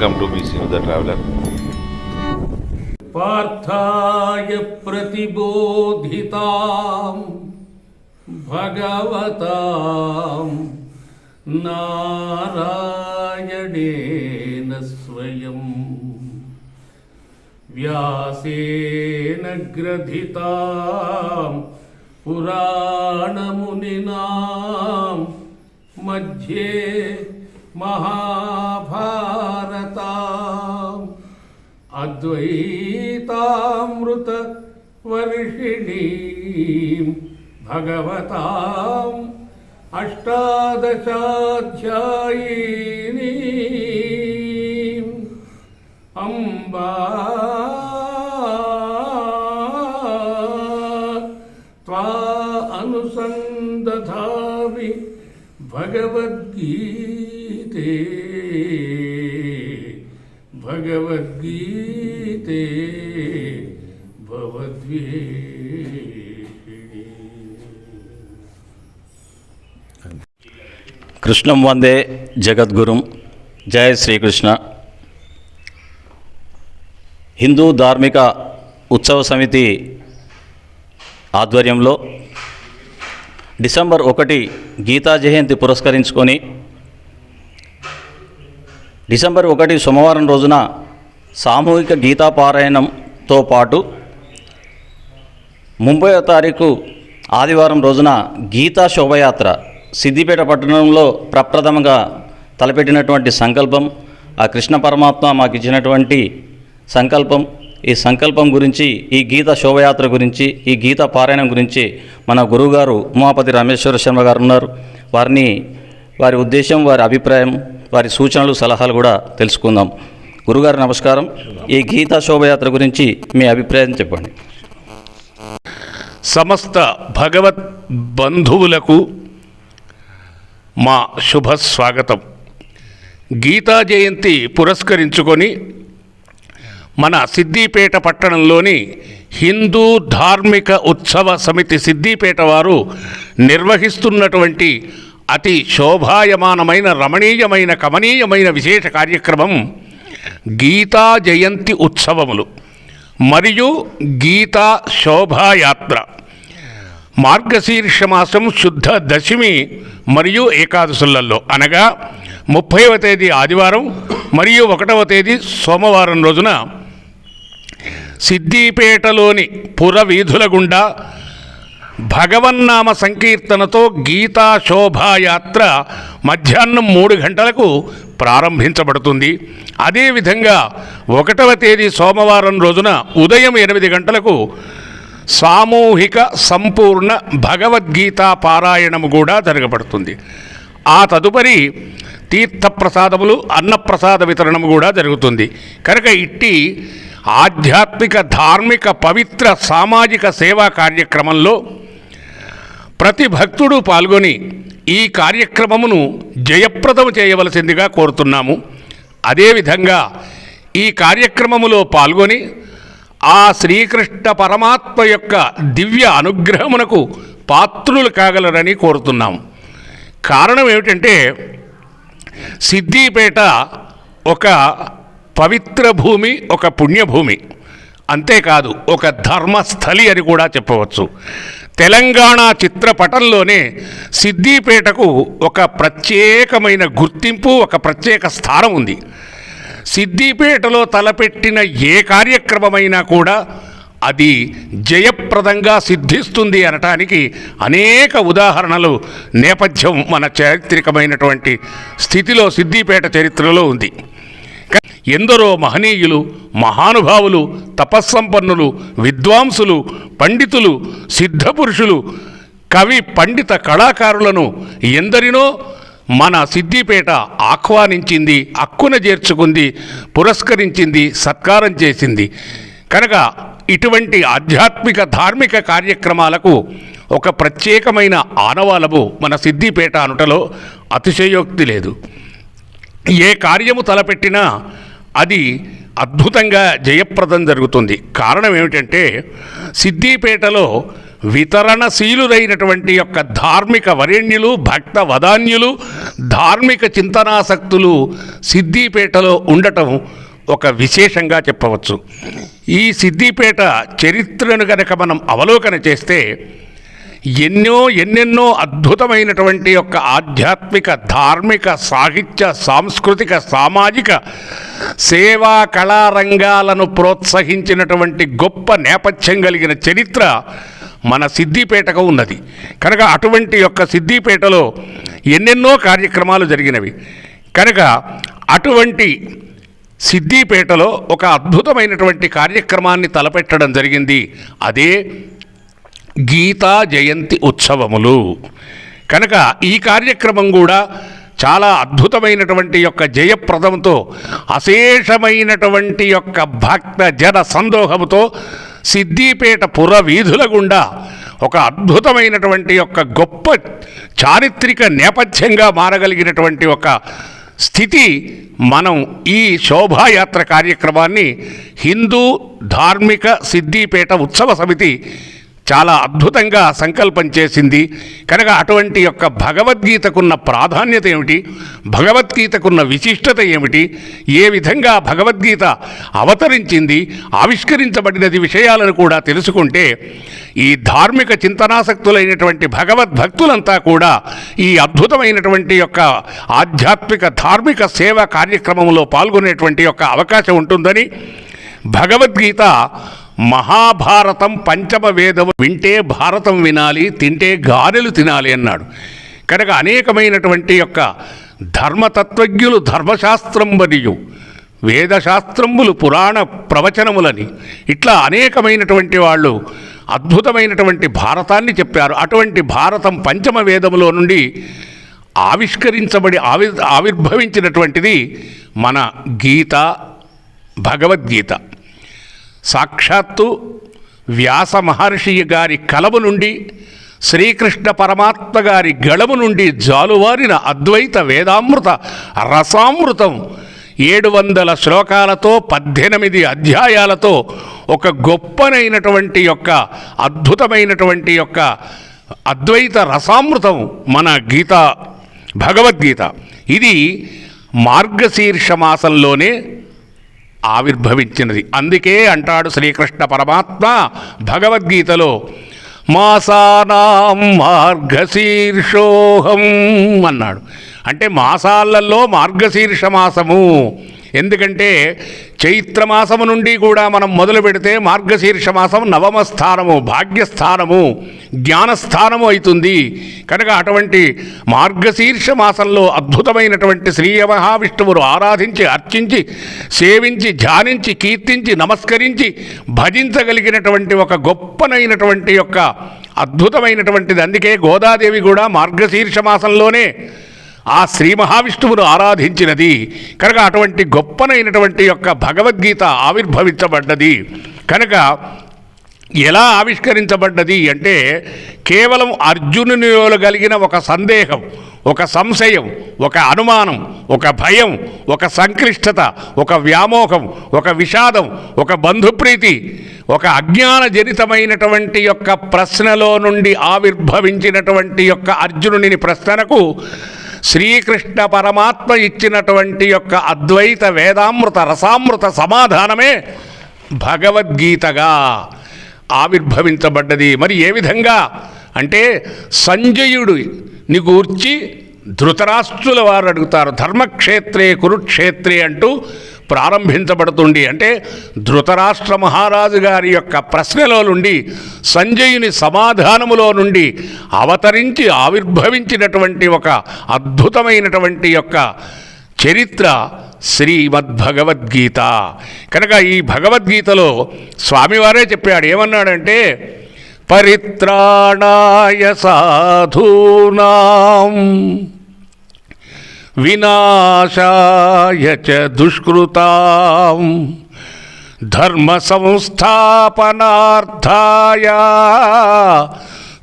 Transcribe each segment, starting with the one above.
welcome to BC the traveler पार्थाय प्रतिबोधितां भगवतां नारायणेन स्वयम् व्यासेन ग्रथितां पुराणमुनिनां मध्ये महाभारताम् अद्वैतामृत वर्षिणीं भगवताम् अष्टादशाध्यायिनीम् अम्बा त्वा अनुसन्दधामि भगवद्गीते। भगवद्गीते। ते కృష్ణం వందే జగద్గురుం జయ శ్రీకృష్ణ హిందూ ధార్మిక ఉత్సవ సమితి ఆధ్వర్యంలో డిసెంబర్ ఒకటి గీతా జయంతి పురస్కరించుకొని డిసెంబర్ ఒకటి సోమవారం రోజున సామూహిక గీతాపారాయణంతో పాటు ముంబై తారీఖు ఆదివారం రోజున గీతా శోభయాత్ర సిద్దిపేట పట్టణంలో ప్రప్రథమంగా తలపెట్టినటువంటి సంకల్పం ఆ కృష్ణ పరమాత్మ మాకు ఇచ్చినటువంటి సంకల్పం. ఈ సంకల్పం గురించి ఈ గీత శోభయాత్ర గురించి ఈ గీత పారాయణం గురించి మన గురువుగారు ఉమాపతి రామేశ్వర శర్మ గారు ఉన్నారు. వారిని వారి ఉద్దేశం వారి అభిప్రాయం వారి సూచనలు సలహాలు కూడా తెలుసుకుందాం. గురుగారు నమస్కారం. ఈ గీతా శోభయాత్ర గురించి మీ అభిప్రాయం చెప్పండి. సమస్త భగవత్ బంధువులకు మా శుభ స్వాగతం. గీతా జయంతి పురస్కరించుకొని మన సిద్దిపేట పట్టణంలోని హిందూ ధార్మిక ఉత్సవ సమితి సిద్దిపేట వారు నిర్వహిస్తున్నటువంటి అతి శోభాయమానమైన రమణీయమైన కమనీయమైన విశేష కార్యక్రమం గీతా జయంతి ఉత్సవములు మరియు గీతా శోభాయాత్ర. మార్గశీర్ష మాసం శుద్ధ దశమి మరియు ఏకాదశులలో అనగా ముప్పైవ తేదీ ఆదివారం మరియు ఒకటవ తేదీ సోమవారం రోజున సిద్దిపేటలోని పుర వీధుల గుండా భగవన్నామ సంకీర్తనతో గీతా శోభాయాత్ర మధ్యాహ్నం మూడు గంటలకు ప్రారంభించబడుతుంది. అదేవిధంగా ఒకటవ తేదీ సోమవారం రోజున ఉదయం ఎనిమిది గంటలకు సామూహిక సంపూర్ణ భగవద్గీత పారాయణము కూడా జరగబడుతుంది. ఆ తదుపరి తీర్థప్రసాదములు అన్నప్రసాద వితరణము కూడా జరుగుతుంది. కనుక ఇట్టి ఆధ్యాత్మిక ధార్మిక పవిత్ర సామాజిక సేవా కార్యక్రమంలో ప్రతి భక్తుడు పాల్గొని ఈ కార్యక్రమమును జయప్రదం చేయవలసిందిగా కోరుతున్నాము. అదేవిధంగా ఈ కార్యక్రమములో పాల్గొని ఆ శ్రీకృష్ణ పరమాత్మ యొక్క దివ్య అనుగ్రహమునకు పాత్రులు కాగలరని కోరుతున్నాము. కారణం ఏమిటంటే సిద్దిపేట ఒక పవిత్ర భూమి ఒక పుణ్యభూమి. అంతేకాదు ఒక ధర్మస్థలి అని కూడా చెప్పవచ్చు. తెలంగాణ చిత్రపటంలోనే సిద్దిపేటకు ఒక ప్రత్యేకమైన గుర్తింపు ఒక ప్రత్యేక స్థానం ఉంది. సిద్దిపేటలో తలపెట్టిన ఏ కార్యక్రమమైనా కూడా అది జయప్రదంగా సిద్ధిస్తుంది అనటానికి అనేక ఉదాహరణలు నేపథ్యం మన చారిత్రకమైనటువంటి స్థితిలో సిద్దిపేట చరిత్రలో ఉంది. ఎందరో మహనీయులు మహానుభావులు తపస్సంపన్నులు విద్వాంసులు పండితులు సిద్ధపురుషులు కవి పండిత కళాకారులను ఎందరినో మన సిద్దిపేట ఆహ్వానించింది అక్కున చేర్చుకుంది పురస్కరించింది సత్కారం చేసింది. కనుక ఇటువంటి ఆధ్యాత్మిక ధార్మిక కార్యక్రమాలకు ఒక ప్రత్యేకమైన ఆనవాలము మన సిద్దిపేట అనుటలో అతిశయోక్తి లేదు. ఏ కార్యము తలపెట్టినా అది అద్భుతంగా జయప్రదం జరుగుతుంది. కారణం ఏమిటంటే సిద్దిపేటలో వితరణశీలురైనటువంటి యొక్క ధార్మిక వరేణ్యులు భక్త వదాన్యులు ధార్మిక చింతనాసక్తులు సిద్దిపేటలో ఉండటం ఒక విశేషంగా చెప్పవచ్చు. ఈ సిద్దిపేట చరిత్రను కనుక మనం అవలోకన చేస్తే ఎన్నో ఎన్నెన్నో అద్భుతమైనటువంటి యొక్క ఆధ్యాత్మిక ధార్మిక సాహిత్య సాంస్కృతిక సామాజిక సేవా కళారంగాలను ప్రోత్సహించినటువంటి గొప్ప నేపథ్యం కలిగిన చరిత్ర మన సిద్దిపేటకు ఉన్నది. కనుక అటువంటి యొక్క సిద్దిపేటలో ఎన్నెన్నో కార్యక్రమాలు జరిగినవి. కనుక అటువంటి సిద్దిపేటలో ఒక అద్భుతమైనటువంటి కార్యక్రమాన్ని తలపెట్టడం జరిగింది. అదే గీతా జయంతి ఉత్సవములు. కనుక ఈ కార్యక్రమం కూడా చాలా అద్భుతమైనటువంటి యొక్క జయప్రదంతో అశేషమైనటువంటి యొక్క భక్త జన సందోహముతో సిద్దిపేట పుర వీధుల గుండా ఒక అద్భుతమైనటువంటి యొక్క గొప్ప చారిత్రక నేపథ్యంగా మారగలిగినటువంటి ఒక స్థితి మనం ఈ శోభాయాత్ర కార్యక్రమాన్ని హిందూ ధార్మిక సిద్దిపేట ఉత్సవ సమితి చాలా అద్భుతంగా సంకల్పం చేసింది. కనుక అటువంటి యొక్క భగవద్గీతకున్న ప్రాధాన్యత ఏమిటి? భగవద్గీతకున్న విశిష్టత ఏమిటి? ఏ విధంగా భగవద్గీత అవతరించింది? ఆవిష్కరించబడినది విషయాలను కూడా తెలుసుకుంటే ఈ ధార్మిక చింతనాసక్తులైనటువంటి భగవద్భక్తులంతా కూడా ఈ అద్భుతమైనటువంటి యొక్క ఆధ్యాత్మిక ధార్మిక సేవ కార్యక్రమంలో పాల్గొనేటువంటి యొక్క అవకాశం ఉంటుందని భగవద్గీత మహాభారతం పంచమ వేదము వింటే భారతం వినాలి తింటే గారెలు తినాలి అన్నాడు. కనుక అనేకమైనటువంటి యొక్క ధర్మతత్వజ్ఞులు ధర్మశాస్త్రం మరియు వేదశాస్త్రములు పురాణ ప్రవచనములని ఇట్లా అనేకమైనటువంటి వాళ్ళు అద్భుతమైనటువంటి భారతాన్ని చెప్పారు. అటువంటి భారతం పంచమ వేదములో నుండి ఆవిష్కరించబడి ఆవి ఆవిర్భవించినటువంటిది మన గీత భగవద్గీత. సాక్షాత్తు వ్యాస మహర్షి గారి కలము నుండి శ్రీకృష్ణ పరమాత్మ గారి గళము నుండి జాలువారిన అద్వైత వేదామృత రసామృతం. ఏడు వందల శ్లోకాలతో పద్దెనిమిది అధ్యాయాలతో ఒక గొప్పనైనటువంటి యొక్క అద్భుతమైనటువంటి యొక్క అద్వైత రసామృతం మన గీత భగవద్గీత. ఇది మార్గశీర్ష మాసంలోనే ఆవిర్భవించినది. అందుకే అంటాడు శ్రీకృష్ణ పరమాత్మ భగవద్గీతలో మాసానాం మార్గశీర్షోహం అన్నాడు. అంటే మాసాలలో మార్గశీర్ష మాసము ఎందుకంటే చైత్రమాసము నుండి కూడా మనం మొదలు పెడితే మార్గశీర్ష మాసం నవమ స్థానము భాగ్యస్థానము జ్ఞానస్థానము అవుతుంది. కనుక అటువంటి మార్గశీర్ష మాసంలో అద్భుతమైనటువంటి శ్రీ మహావిష్ణువును ఆరాధించి అర్చించి సేవించి ధ్యానించి కీర్తించి నమస్కరించి భజించగలిగినటువంటి ఒక గొప్పనైనటువంటి యొక్క అద్భుతమైనటువంటిది. అందుకే గోదాదేవి కూడా మార్గశీర్ష మాసంలోనే ఆ శ్రీ మహావిష్ణువును ఆరాధించినది. కనుక అటువంటి గొప్పనైనటువంటి యొక్క భగవద్గీత ఆవిర్భవించబడ్డది. కనుక ఎలా ఆవిష్కరించబడ్డది అంటే కేవలం అర్జునునిలో కలిగిన ఒక సందేహం ఒక సంశయం ఒక అనుమానం ఒక భయం ఒక సంక్లిష్టత ఒక వ్యామోహం ఒక విషాదం ఒక బంధుప్రీతి ఒక అజ్ఞానజనితమైనటువంటి యొక్క ప్రశ్నలో నుండి ఆవిర్భవించినటువంటి యొక్క అర్జునుని ప్రశ్నకు శ్రీకృష్ణ పరమాత్మ ఇచ్చినటువంటి యొక్క అద్వైత వేదామృత రసామృత సమాధానమే భగవద్గీతగా ఆవిర్భవించబడ్డది. మరి ఏ విధంగా? అంటే సంజయుడు గూర్చి ధృతరాష్ట్రుల వారు అడుగుతారు ధర్మక్షేత్రే కురుక్షేత్రే అంటూ ప్రారంభించబడుతుంది అంటే ధృతరాష్ట్ర మహారాజు గారి యొక్క ప్రశ్నలో నుండి సంజయుని సమాధానములో నుండి అవతరించి ఆవిర్భవించినటువంటి ఒక అద్భుతమైనటువంటి యొక్క చరిత్ర శ్రీమద్భగవద్గీత. కనుక ఈ భగవద్గీతలో స్వామివారే చెప్పాడు ఏమన్నాడంటే పరిత్రాణాయ సాధూనాం వినాశాయ చ దుష్కృతాం ధర్మ సంస్థాపనార్థాయ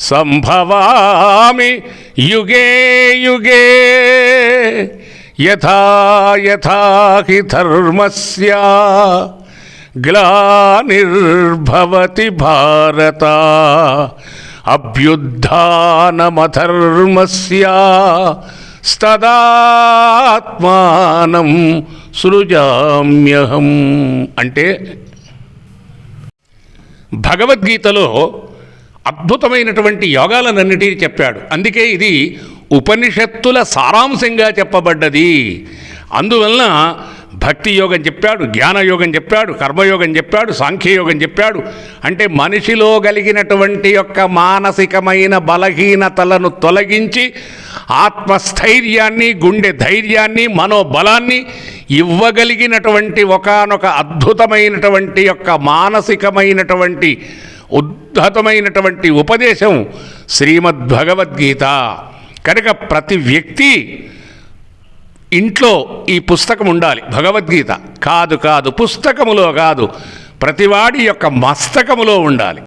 సంభవామి యుగే యుగే యథా యథా హి ధర్మస్య గ్లానిర్భవతి భారత అభ్యుత్నమధర్మస్య స్తదాత్మానం సృజామ్యహం. అంటే భగవద్గీతలో అద్భుతమైనటువంటి యోగాలనన్నిటినీ చెప్పాడు. అందుకే ఇది ఉపనిషత్తుల సారాంశంగా చెప్పబడ్డది. అందువలన భక్తి యోగం చెప్పాడు జ్ఞానయోగం చెప్పాడు కర్మయోగం చెప్పాడు సాంఖ్యయోగం చెప్పాడు. అంటే మనిషిలో కలిగినటువంటి యొక్క మానసికమైన బలహీనతలను తొలగించి ఆత్మస్థైర్యాన్ని గుండె ధైర్యాన్ని మనోబలాన్ని ఇవ్వగలిగినటువంటి ఒకానొక అద్భుతమైనటువంటి యొక్క మానసికమైనటువంటి ఉద్ధతమైనటువంటి ఉపదేశం శ్రీమద్భగవద్గీత. కనుక ప్రతి వ్యక్తి ఇంట్లో ఈ పుస్తకం ఉండాలి. భగవద్గీత. కాదు కాదు పుస్తకములో కాదు ప్రతివాడి యొక్క మస్తకములో ఉండాలి.